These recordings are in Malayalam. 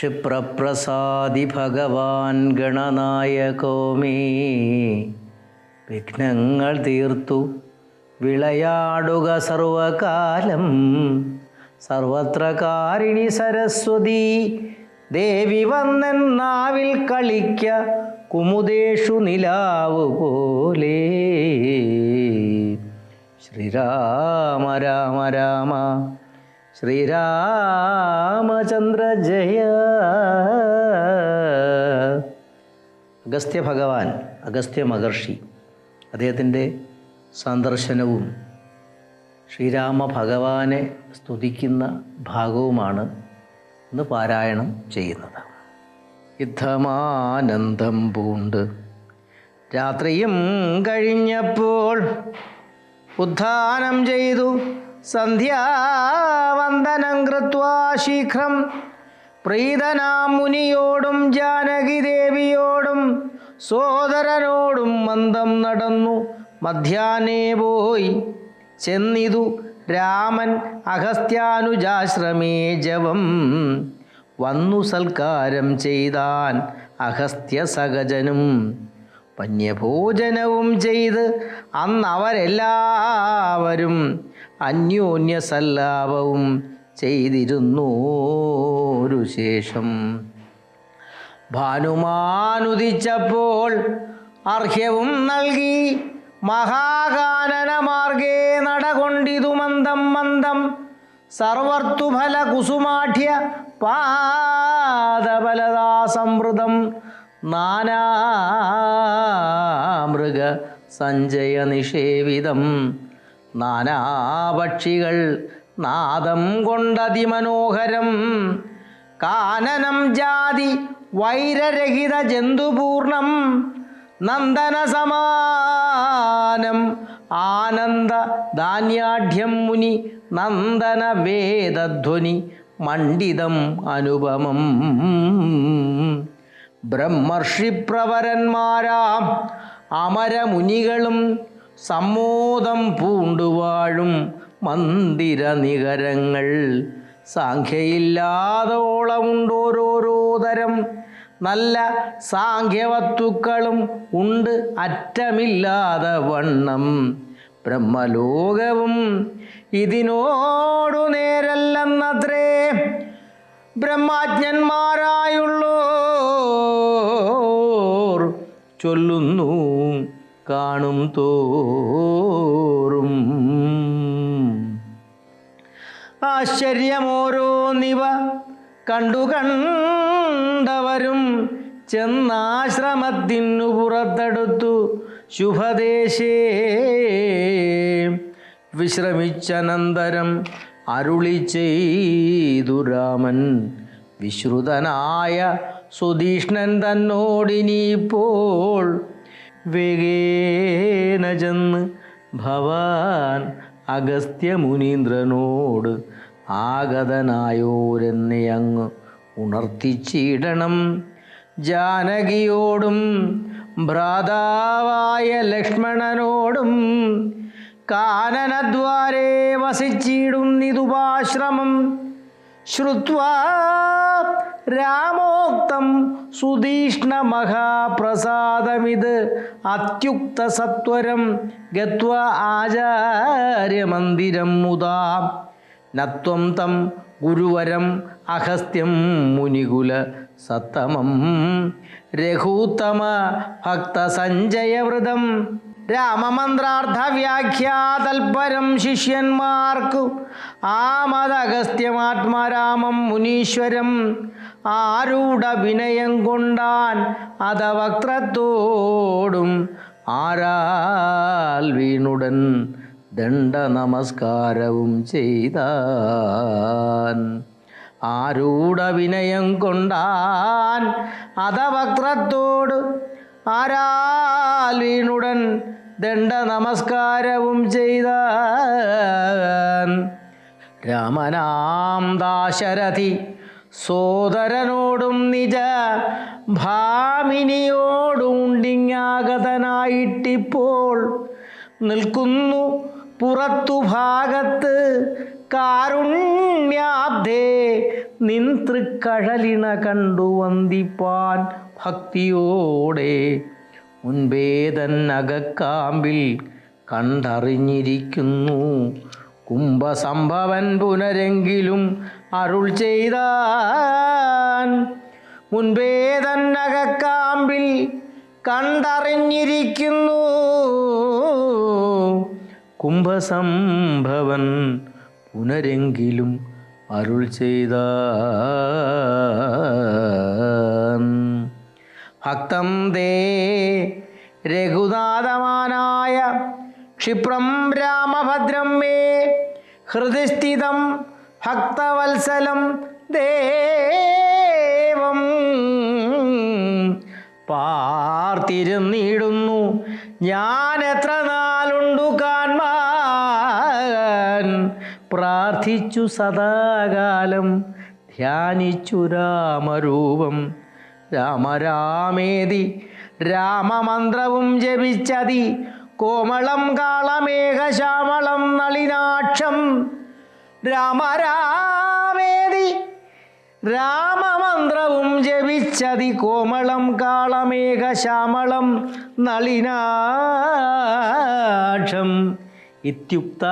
ക്ഷിപ്രപ്രസാദി ഭഗവാൻ ഗണനായകോമേ വിഘ്നങ്ങൾ തീർത്തു വിളയാടുക സർവകാലം. സർവത്ര കാരിണി സരസ്വതി ദേവി വന്നെന്നാവിൽ കളിക്ക കുമുദേഷു നിലാവ് പോലെ. ശ്രീരാമ രാമ രാമ ശ്രീരാമചന്ദ്ര ജയ. അഗസ്ത്യ ഭഗവാൻ അഗസ്ത്യ മഹർഷി അദ്ദേഹത്തിന്റെ സന്ദർശനവും ശ്രീരാമ ഭഗവാനെ സ്തുതിക്കുന്ന ഭാഗവുമാണ് ഇന്ന് പാരായണം ചെയ്യുന്നത്. യുദ്ധമാനന്ദം പൂണ്ട്. രാത്രിയും കഴിഞ്ഞപ്പോൾ ഉദ്ധാനം ചെയ്തു. സന്ധ്യാവന്ദനം കൃത്വാ ശീഘ്രം. പ്രീതനാം മുനിയോടും ജാനകി ദേവിയോടും സോദരനോടും മന്ദം നടന്നു. മധ്യാനേ പോയി. ചെന്നിതു രാമൻ അഗസ്ത്യാനുജാശ്രമേ ജവം വന്നു സൽക്കാരം ചെയ്താൻ അഗസ്ത്യ സഹജനും പന്യഭോജനവും ചെയ്ത് അന്നവരെല്ലാവരും അന്യോന്യ സല്ലാപവും ചെയ്തിരുന്നോരു ശേഷം. ഭാനുമാനുദിച്ചപ്പോൾ അർഹ്യവും നൽകി മഹാകാനനമാർഗേ നടകൊണ്ടിതു മന്ദം മന്ദം. സർവർത്തുഫല കുസുമാഠ്യ പാദബലദാസമൃതം. നാനാമൃഗ സഞ്ജയ നിഷേവിതം നാനാപക്ഷികൾ നാദം കൊണ്ടതിമനോഹരം. കാനനം ജാതി വൈരരഹിത ജന്തുപൂർണം നന്ദന സമാനം ആനന്ദ ധാന്യാഢ്യം മുനി നന്ദന വേദധ്വനി മണ്ഡിതം അനുപമം. ബ്രഹ്മർഷിപ്രവരന്മാരാം അമരമുനികളും സമ്മോദം പൂണ്ടുവാഴും മന്ദിര നികരങ്ങൾ. സാഖ്യയില്ലാതോളമുണ്ടോരോരോ തരം. നല്ല സാഖ്യവത്തുക്കളും ഉണ്ട് അറ്റമില്ലാതെ വണ്ണം. ബ്രഹ്മലോകവും ഇതിനോടു നേരല്ലെന്നത്രേ. ബ്രഹ്മാജ്ഞന്മാരായുള്ളോർ ചൊല്ലുന്നു. കാണും തോറും. ആശ്ചര്യമോരോന്നിവ കണ്ടു കണ്ടവരും ചെന്നാശ്രമത്തിനു പുറത്തെടുത്തു ശുഭദേശേ. വിശ്രമിച്ചനന്തരം അരുളി ചെയ്തു രാമൻ. വിശ്രുതനായ സുധീഷ്ണൻ തന്നോടിനിപ്പോൾ വേഗേന ചെന്ന് ഭവാൻ അഗസ്ത്യമുനീന്ദ്രനോട് ആഗതനായോരെന്നെ അങ്ങ് ഉണർത്തിച്ചിടണം. ജാനകിയോടും ഭ്രാതാവായ ലക്ഷ്മണനോടും കാനനദ്വാരേ വസിച്ചിടുന്നിതുപാശ്രമം. ശ്രുത്വാ രാമോക്തം സുതീഷ്ണ മഹാപ്രസാദമിത് അത്യുക്ത സത്വരം ഗത്വ ആചാര്യമന്ദിരം മുതാ. നത്വം തം ഗുരുവരം അഹസ്ത്യം മുനികുല സത്തമം രഘൂത്തമ ഭക്തസഞ്ജയവൃതം രാമമന്ത്രാർത്ഥ വ്യാഖ്യാതൽപരം ശിഷ്യന്മാർക്കു ആമതഗസ്ത്യമാത്മാരാമം മുനീശ്വരം ആരൂഢ വിനയം കൊണ്ടാൻ അതവക്രത്തോടും ആരാൽ വീണുടൻ ദണ്ഡ നമസ്കാരവും ചെയ്താൻ. ആരൂഢ വിനയം കൊണ്ടാൻ അതവക്രത്തോട് ആരാൽ വീണുടൻ ദണ്ഡ നമസ്കാരവും ചെയ്ത രാമനാം ദാശരഥി സോദരനോടും നിജ ഭാമിനിയോടുണ്ടിങ്ങാഗതനായിട്ടിപ്പോൾ നിൽക്കുന്നു പുറത്തു ഭാഗത്ത് കാരുണ്യാബ്ധേ നിൻ തൃക്കഴലിണ കണ്ടു വന്ദിപ്പാൻ ഭക്തിയോടെ. മുൻപേ തന്നകക്കാമ്പിൽ കണ്ടറിഞ്ഞിരിക്കുന്നു. കുംഭസംഭവൻ പുനരെങ്കിലും അരുൾ ചെയ്താൻ മുൻപേ തന്നകക്കാമ്പിൽ കണ്ടറിഞ്ഞിരിക്കുന്നു. കുംഭസംഭവൻ പുനരെങ്കിലും അരുൾ ചെയ്ത ഭക്തം ദേ രഘുനാഥമാനായ ക്ഷിപ്രം രാമഭദ്രം മേ ഹൃദയസ്ഥിതം ഭക്തവത്സലം ദേവം പാർത്തിരുന്നിടുന്നു. ഞാൻ എത്ര നാളുണ്ടു കാൺമാൻ പ്രാർത്ഥിച്ചു സദാകാലം ധ്യാനിച്ചു രാമരൂപം. രാമരാമേതി രാമമന്ത്രവും ജപിച്ചതി. കോമളം കാളമേഘശ്യാമളം നളിനാക്ഷം. രാമരാമേതി രാമമന്ത്രവും ജപിച്ചതി. കോമളം കാളമേഘശ്യാമളം നളിനാക്ഷം. ഇത്യുക്ത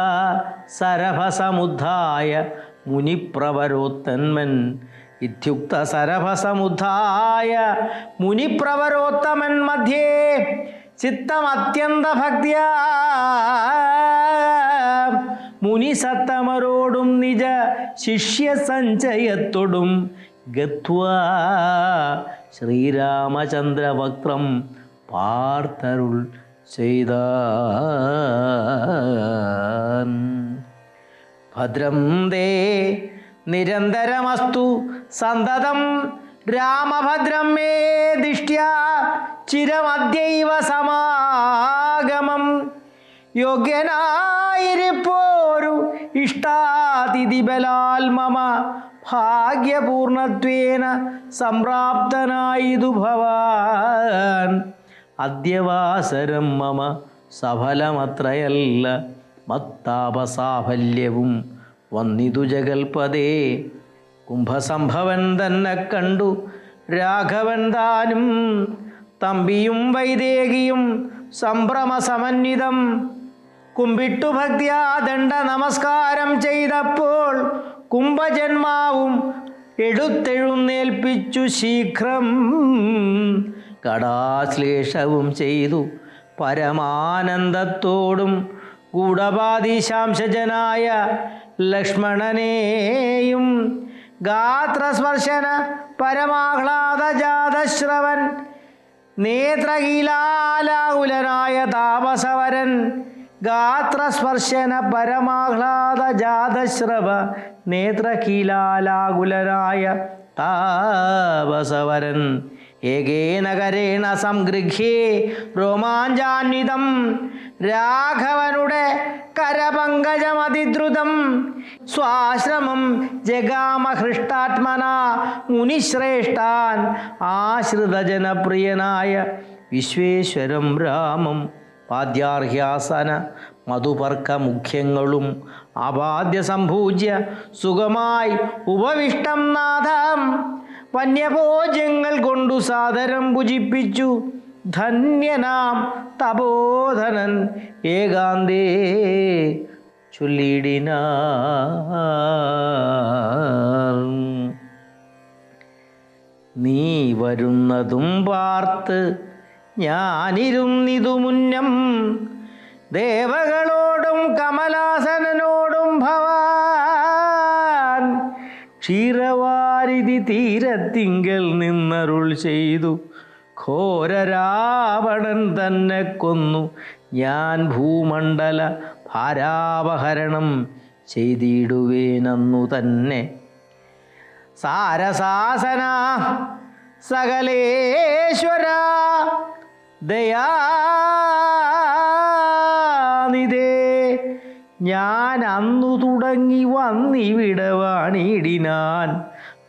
സരഭസമുദ്ധായ മുനിപ്രവരോത്തന്മൻ ഇത്യുക്ത സരഭസമുദ്ധായ മുനിപ്രവരോത്തമൻ മധ്യേ ചിത്തമത്യന്ത ഭക്തിയ മുനിസത്തമരോടും നിജ ശിഷ്യ സഞ്ചയത്തോടും ഗത്വാ. ശ്രീരാമചന്ദ്രവക്രം പാർത്തരുൾ ചെയ്ത ഭദ്രം ദേ നിരന്തരമസ്തു സന്തതം രാമഭദ്രം മേ ദിഷ്ട്യ ചിരമദ്യൈവ സമാഗമം. യോഗ്യനായിരിപ്പോരു ഇഷ്ടാതിഥി ബലാൽ മമ ഭാഗ്യപൂർണത്വേന സംപ്രാപ്തനായിതു ഭവാൻ. അദ്യവാസരം മമ സഫലമത്രയല്ല മത്താപസാഫല്യവും വന്നിതു ജഗൽപദേ കുംഭസംഭവൻ തന്നെ കണ്ടു രാഘവൻ താനും തമ്പിയും വൈദേകിയും സംഭ്രമസമന്വിതം. കുമ്പിട്ടു ഭക്തിയാ ദണ്ഡ നമസ്കാരം ചെയ്തപ്പോൾ കുംഭജന്മാവും എടുത്തെഴുന്നേൽപ്പിച്ചു ശീഘ്രം. കടാശ്ലേഷവും ചെയ്തു പരമാനന്ദത്തോടും ഗൂഢപാതിശാംശജനായ ലക്ഷ്മണനെയും ഗാത്രസ്പർശന പരമാഹ്ലാദജാതശ്രവൻ നേത്രകീലാലാകുലനായ താപസവരൻ ഗാത്രസ്പർശന പരമാഹ്ലാദജാതശ്രവ നേത്രകീലാലാകുലനായ താപസവരൻ ഏകേന കരേണ സംഗൃഹ്യേ രോമാഞ്ചാന്വിതം. രാഘവനുടെ കരപങ്കജമതിദ്രുതം. സ്വാശ്രമം ജഗാമഹൃഷ്ടാത്മന മുനിശ്രേഷ്ഠാൻ. ആശ്രിതജനപ്രിയനായ വിശ്വേശ്വരം രാമം. പാദ്യാർഹ്യാസന മധുപർക്ക മുഖ്യങ്ങളും. അപാദ്യ സംഭൂജ്യ സുഖമായി ഉപവിഷ്ടം നാഥം. വന്യഭോജ്യങ്ങൾ കൊണ്ടു സാദരം ഭുജിപ്പിച്ചു. ധന്യനാം തപോധനൻ ഏകാന്തേ ചൊല്ലിടിന നീ വരുന്നതും പാർത്ത് ഞാനിരുന്നിതു മുന്നം ദേവകളോടും കമലാസനനോടും ക്ഷീരവാരിധി തീരത്തിങ്കൽ നിന്നരുൾ ചെയ്തു. ഘോരരാവണൻ തന്നെ കൊന്നു. ഞാൻ ഭൂമണ്ഡല ഭാരാപഹരണം ചെയ്തിടുവേനന്നു തന്നെ. സാരസാസന സകലേശ്വര ദയാനിതേ ഞാൻ അന്നു തുടങ്ങി വന്നിവിടവാണിടിനാൻ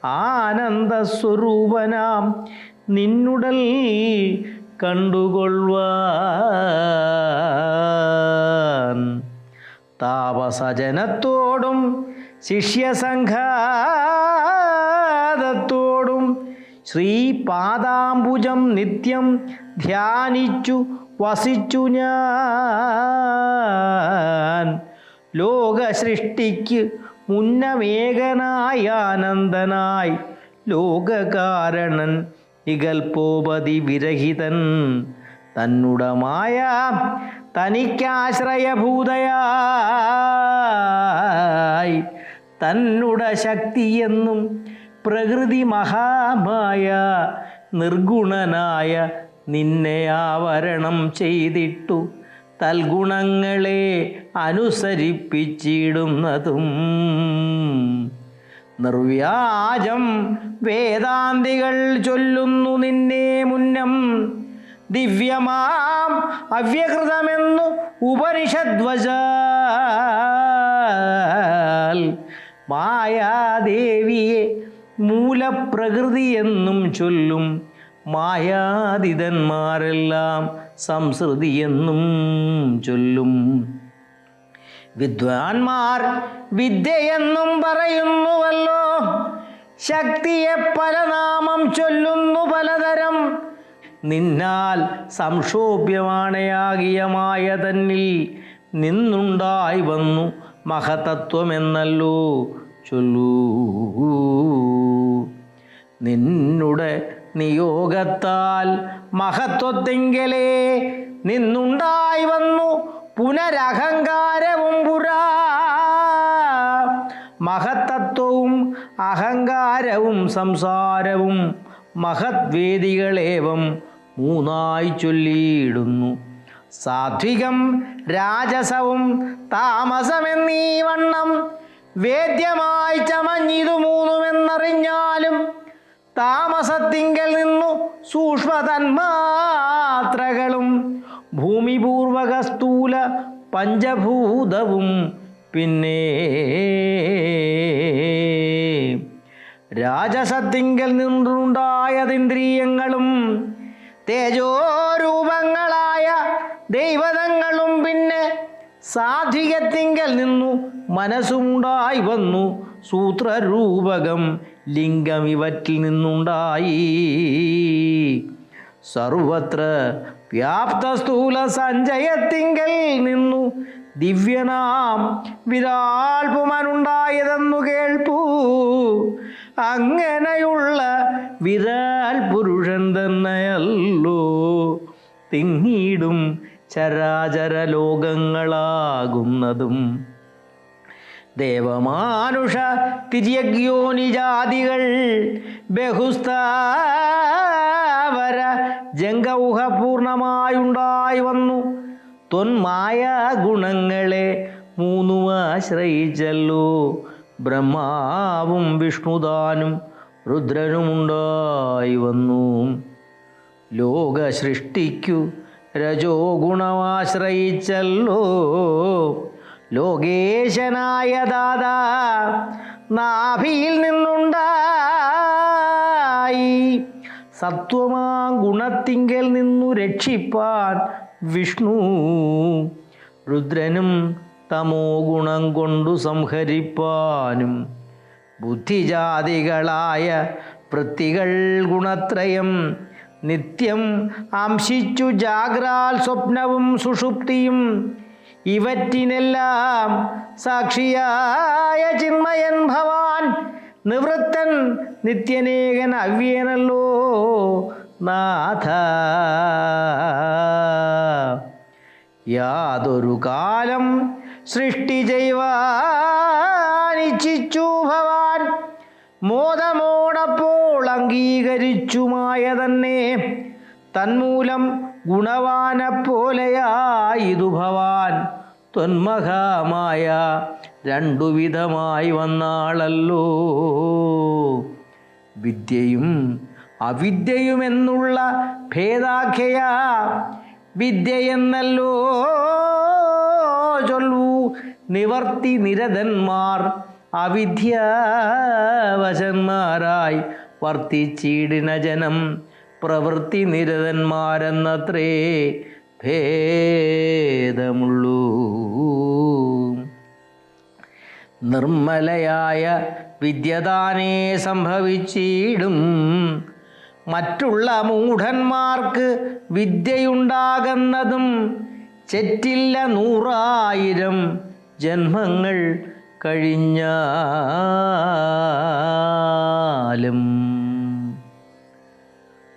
ആനന്ദസ്വരൂപനാം നിന്നുടൽ കണ്ടുകൊള്ളുവാൻ. താപസജനത്തോടും ശിഷ്യസംഘാതത്തോടും ശ്രീപാദാംബുജം നിത്യം ധ്യാനിച്ചു വസിച്ചു ഞാൻ. ലോകസൃഷ്ടിക്ക് മുന്നമേകനായ ആനന്ദനായി ലോകകാരണൻ നികൽപോപതി വിരഹിതൻ. തന്നുടമായ തനിക്കാശ്രയഭൂതയായി തന്നുട ശക്തിയെന്നും പ്രകൃതി മഹാമായ നിർഗുണനായ നിന്നെ ആവരണം ചെയ്തിട്ടു. തൽഗുണങ്ങളെ അനുസരിപ്പിച്ചിടുന്നതും. നിർവ്യാജം വേദാന്തികൾ ചൊല്ലുന്നു നിന്നെ മുന്നം. ദിവ്യമാം അവ്യകൃതമെന്നു ഉപനിഷദ്വജ മായാദേവിയെ മൂലപ്രകൃതിയെന്നും ചൊല്ലും. മായാതിതന്മാരെല്ലാം സംസ്കൃതിയെന്നും ചൊല്ലും. വിദ്വാൻമാർ വിദ്യയെന്നും പറയുന്നുവല്ലോ. ശക്തിയെ പല നാമം ചൊല്ലുന്നു പലതരം. നിന്നാൽ സംക്ഷോഭ്യമാണയാകിയ മായ തന്നിൽ നിന്നുണ്ടായി വന്നു മഹതത്വമെന്നല്ലോ ചൊല്ലൂ. നിന്നുടെ നിയോഗത്താൽ മഹത്വത്തെങ്കിലേ നിന്നുണ്ടായി വന്നു പുനരഹങ്കാരവും പുരാ. മഹത്തത്വവും അഹങ്കാരവും സംസാരവും മഹത്വേദികളേവം മൂന്നായി ചൊല്ലിയിടുന്നു. സാത്വികം രാജസവും താമസമെന്നീ വണ്ണം വേദ്യമായി ചമഞ്ഞിതു മൂന്നുമെന്നറിഞ്ഞാലും താമസത്തിങ്കൽ നിന്നു സൂക്ഷ്മതന്മാത്രകളും ഭൂമിപൂർവക സ്ഥൂല പഞ്ചഭൂതവും പിന്നെ രാജസത്തിങ്കൽ നിന്നുണ്ടായതിന്ദ്രിയങ്ങളും തേജോരൂപങ്ങളായ ദൈവതങ്ങളും പിന്നെ സാത്വികത്തിങ്കൽ നിന്നു മനസ്സുണ്ടായി വന്നു സൂത്രരൂപകം ലിംഗം ഇവറ്റിൽ നിന്നുണ്ടായി. സർവത്ര വ്യാപ്ത സ്ഥൂല സഞ്ചയത്തിങ്കൽ നിന്നു ദിവ്യനാം വിരാൽപുമനുണ്ടായതെന്നു കേൾപ്പൂ. അങ്ങനെയുള്ള വിരാൽ പുരുഷൻ തന്നെയല്ലോ. തിങ്ങിടും ചരാചര ലോകങ്ങളാകുന്നതും ദേവമാനുഷ തിര്യഗ്യോനിജാതികൾ ബഹുസ്ഥാവര ജംഗൗഹപൂർണമായുണ്ടായി വന്നു. തൊന്മായ ഗുണങ്ങളെ മൂന്നും ആശ്രയിച്ചല്ലോ. ബ്രഹ്മാവും വിഷ്ണുദാനും രുദ്രനുമുണ്ടായി വന്നു. ലോക സൃഷ്ടിക്കു രജോ ഗുണമാശ്രയിച്ചല്ലോ ലോകേശനായ ദാദാ നാഭിയിൽ നിന്നുണ്ടായി. സത്വമാ ഗുണത്തിങ്കൽ നിന്നു രക്ഷിപ്പാൻ വിഷ്ണു. രുദ്രനും തമോ ഗുണം കൊണ്ടു സംഹരിപ്പാനും ബുദ്ധിജാതികളായ വൃത്തികൾ ഗുണത്രയം നിത്യം അംശിച്ചു ജാഗ്രാൽ സ്വപ്നവും സുഷുപ്തിയും ഇവറ്റിനെല്ലാം സാക്ഷിയായ ചിന്മയൻ ഭവാൻ നിവൃത്തൻ നിത്യനേകൻ അവ്യനല്ലോ നാഥ. യാതൊരു കാലം സൃഷ്ടി ചെയ്യുവാനിച്ഛിച്ചു ഭവാൻ. മോദമോടപ്പോൾ അംഗീകരിച്ചുമായ തന്നെ തന്മൂലം ഗുണവാനെപ്പോലെയായിതു ഭവാൻ. ത്വന്മഹാമായ രണ്ടുവിധമായി വന്നാളല്ലോ. വിദ്യയും അവിദ്യയുമെന്നുള്ള ഭേദാഖ്യ വിദ്യയെന്നല്ലോ ചൊല്ലൂ നിവർത്തി നിരതന്മാർ. അവിദ്യാവശന്മാരായി വർത്തിച്ചിടിന ജനം. പ്രവൃത്തി നിരതന്മാരെന്നത്രേ ഭേദമുള്ളൂ. നിർമ്മലയായ വിദ്യതാനേ സംഭവിച്ചിടും. മറ്റുള്ള മൂഢന്മാർക്ക് വിദ്യയുണ്ടാകുന്നതും ചെറ്റില്ല നൂറായിരം ജന്മങ്ങൾ കഴിഞ്ഞാലും.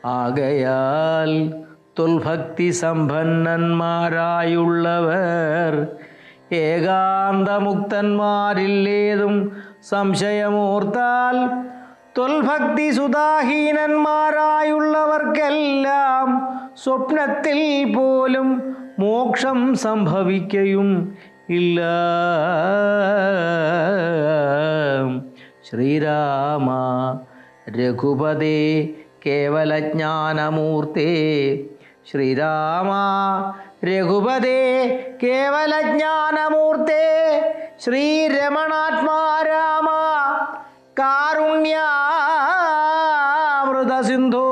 ആകയാൽ തുൽഭക്തി സമ്പന്നന്മാരായുള്ളവർ ഏകാന്തമുക്തന്മാരില്ലേതും സംശയമോർത്താൽ തുൽഭക്തി സുതാഹീനന്മാരായുള്ളവർക്കെല്ലാം സ്വപ്നത്തിൽ പോലും മോക്ഷം സംഭവിക്കയും ഇല്ല. ശ്രീരാമ രഘുപതേ കേവലജ്ഞാനമൂർത്തേ. ശ്രീരാമ രഘുപതേ കേവലജ്ഞാനമൂർത്തേ. ശ്രീരമണാത്മാ രാമ കാരുണ്യാമൃത സിന്ധു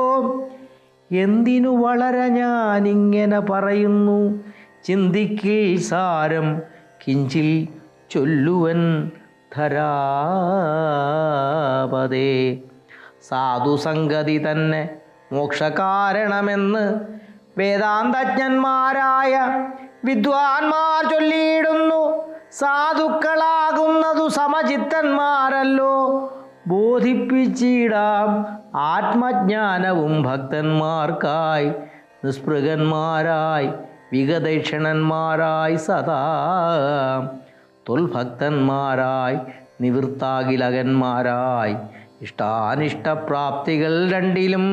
എന്തിനു വളരെ ഞാനിങ്ങനെ പറയുന്നു? ചിന്തിക്കിൽ സാരം കിഞ്ചിൽ ചൊല്ലുവൻ ധരാപതേ. സാധുസംഗതി തന്നെ മോക്ഷകാരണമെന്ന് വേദാന്തജ്ഞന്മാരായ വിദ്വാൻമാർ ചൊല്ലിയിടുന്നു. സാധുക്കളാകുന്നതു സമചിത്തന്മാരല്ലോ. ബോധിപ്പിച്ചിടാം ആത്മജ്ഞാനവും ഭക്തന്മാർക്കായി നിസ്പൃഹന്മാരായി വിഗദൈക്ഷണന്മാരായി സദാ തൊൽഭക്തന്മാരായി നിവൃത്താകിലകന്മാരായി. ഇഷ്ടാനിഷ്ടപ്രാപ്തികൾ രണ്ടിലും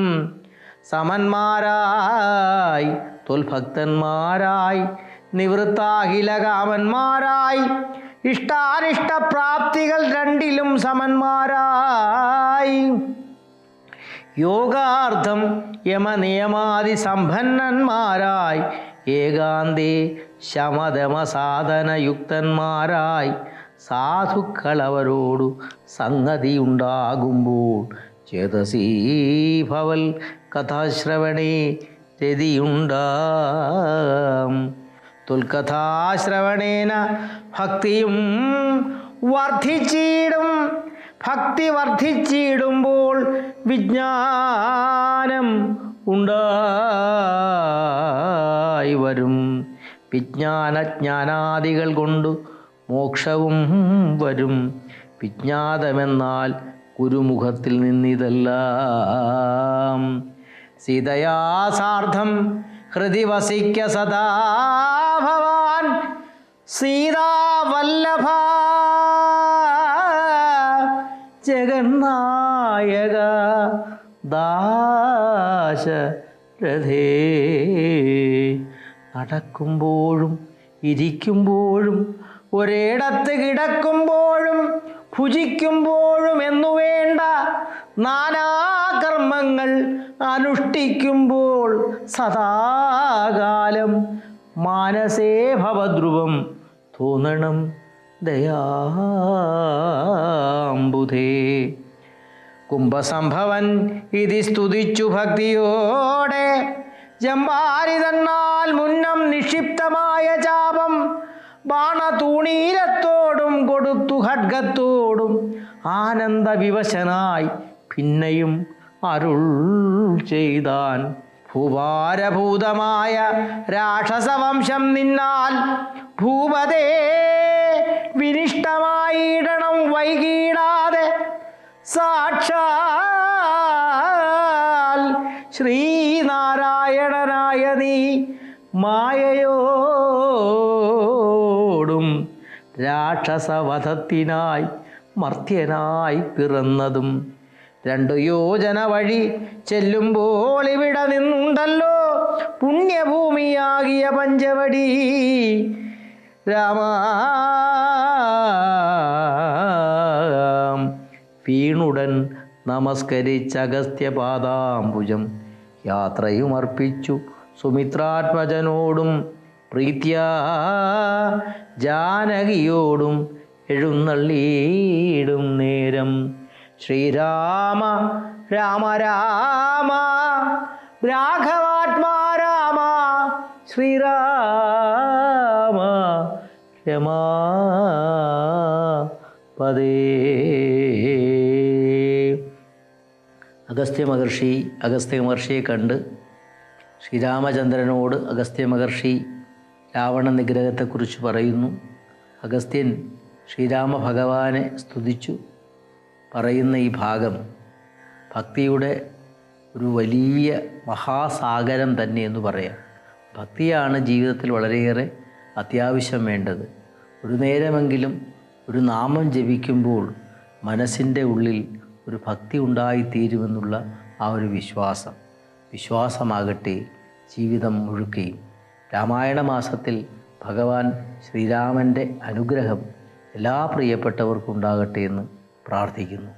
സമന്മാരായി തൊൽഭക്തന്മാരായി നിവൃത്താകിലകാമന്മാരായി ഇഷ്ടാനിഷ്ടപ്രാപ്തികൾ രണ്ടിലും സമന്മാരായി. യോഗാർത്ഥം യമനിയമാതി സമ്പന്നന്മാരായി ഏകാന്തി ശമതമസാധനയുക്തന്മാരായി സാധുക്കളവരോടു സംഗതിയുണ്ടാകുമ്പോൾ ചേതസീഭവൽ കഥാശ്രവണേ രതിയുണ്ടാം. തുൽക്കഥാശ്രവണേന ഭക്തിയും വർദ്ധിച്ചിടും. ഭക്തി വർദ്ധിച്ചിടുമ്പോൾ വിജ്ഞാനം ഉണ്ടായി വരും. വിജ്ഞാനജ്ഞാനാദികൾ കൊണ്ട് മോക്ഷവും വരും. വിജ്ഞാതമെന്നാൽ ഗുരുമുഖത്തിൽ നിന്നിതെല്ലാം. സീതയാ സാർദ്ധം ഹൃദി വസിക്ക സദാ ഭവാൻ. സീതാവല്ലഭ ജഗന്നായക ദാശ രഥേ നടക്കുമ്പോഴും ഇരിക്കുമ്പോഴും ഒരിടത്ത് കിടക്കുമ്പോഴും ഭുജിക്കുമ്പോഴും എന്നു വേണ്ട നാനാകർമ്മങ്ങൾ അനുഷ്ഠിക്കുമ്പോൾ സദാകാലം മാനസേ ഭവദ്രുവം തോന്നണം ദയാംബുധേ. കുംഭസംഭവൻ ഇതി സ്തുതിച്ചു ഭക്തിയോടെ ജമ്പാരി തന്നാൽ മുന്നം നിക്ഷിപ്തമായ ചാപം ബാണതൂണീരത്തോടും കൊടുത്തു ഖഡ്ഗത്തോടും ആനന്ദവിവശനായി പിന്നെയും അരുൾ ചെയ്താൻ ഭൂഭാരഭൂതമായ രാക്ഷസവംശം നിന്നാൽ ഭൂപതേ വിനിഷ്ടമായിടണം വൈകീടാതെ സാക്ഷാൽ ശ്രീനാരായണനായ നീ മായയോടും രാക്ഷസവധത്തിനായി മർത്യനായി പിറന്നതും രണ്ടു യോജന വഴി ചെല്ലുമ്പോൾ ഇവിടെ നിന്നുണ്ടല്ലോ പുണ്യഭൂമിയാകിയ പഞ്ചവടി. രാമ. വീണുടൻ നമസ്കരിച്ച യാത്രയുമർപ്പിച്ചു സുമിത്രാത്മജനോടും പ്രീത്യാ ജാനകിയോടും എഴുന്നള്ളിയിടും നേരം. ശ്രീരാമ രാമ രാമ രാഘവാത്മാ രാമ ശ്രീരാമ രമാ പദേ. അഗസ്ത്യ മഹർഷി അഗസ്ത്യ മഹർഷിയെ കണ്ട് ശ്രീരാമചന്ദ്രനോട് അഗസ്ത്യ മഹർഷി രാവണ നിഗ്രഹത്തെക്കുറിച്ച് പറയുന്നു. അഗസ്ത്യൻ ശ്രീരാമ ഭഗവാനെ സ്തുതിച്ചു. പറയുന്ന ഈ ഭാഗം ഭക്തിയുടെ ഒരു വലിയ മഹാസാഗരം തന്നെ എന്ന് പറയാം. ഭക്തിയാണ് ജീവിതത്തിൽ വളരെയേറെ അത്യാവശ്യം വേണ്ടത്. ഒരു നേരമെങ്കിലും ഒരു നാമം ജപിക്കുമ്പോൾ മനസ്സിന്റെ ഉള്ളിൽ ഒരു ഭക്തി ഉണ്ടായിത്തീരുമെന്നുള്ള ആ ഒരു വിശ്വാസം. വിശ്വാസമാകട്ടെ ജീവിതം മുഴുക്കുകയും രാമായണ മാസത്തിൽ ഭഗവാൻ ശ്രീരാമന്റെ അനുഗ്രഹം എല്ലാ പ്രിയപ്പെട്ടവർക്കുണ്ടാകട്ടെ എന്ന് പ്രാർത്ഥിക്കുന്നു.